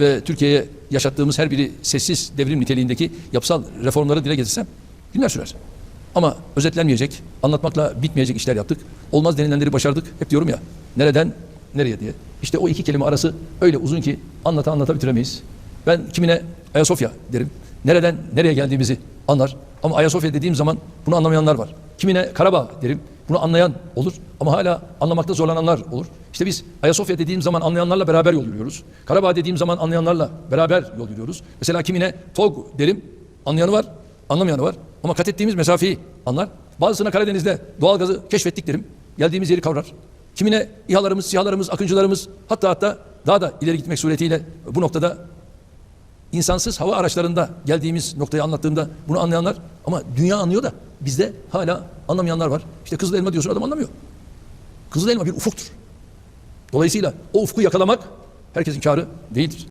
ve Türkiye'ye yaşattığımız her biri sessiz devrim niteliğindeki yapısal reformları dile getirsem günler sürer. Ama özetlenmeyecek, anlatmakla bitmeyecek işler yaptık. Olmaz denilenleri başardık. Hep diyorum ya, nereden nereye diye. İşte o iki kelime arası öyle uzun ki anlata anlata bitiremeyiz. Ben kimine Ayasofya derim. Nereden nereye geldiğimizi anlar. Ama Ayasofya dediğim zaman bunu anlamayanlar var. Kimine Karabağ derim. Bunu anlayan olur ama hala anlamakta zorlananlar olur. İşte biz Ayasofya dediğim zaman anlayanlarla beraber yol yürüyoruz. Karabağ dediğim zaman anlayanlarla beraber yol yürüyoruz. Mesela kimine TOG derim. Anlayanı var, anlamayanı var. Ama kat ettiğimiz mesafeyi anlar. Bazısına Karadeniz'de doğalgazı keşfettik derim. Geldiğimiz yeri kavrar. Kimine İHA'larımız, SİHA'larımız, Akıncılarımız hatta hatta daha da ileri gitmek suretiyle bu noktada insansız hava araçlarında geldiğimiz noktayı anlattığımda bunu anlayanlar ama dünya anlıyor da bizde hala anlamayanlar var. İşte kızıl elma diyorsun adam anlamıyor. Kızıl elma bir ufuktur. Dolayısıyla o ufku yakalamak herkesin kârı değildir.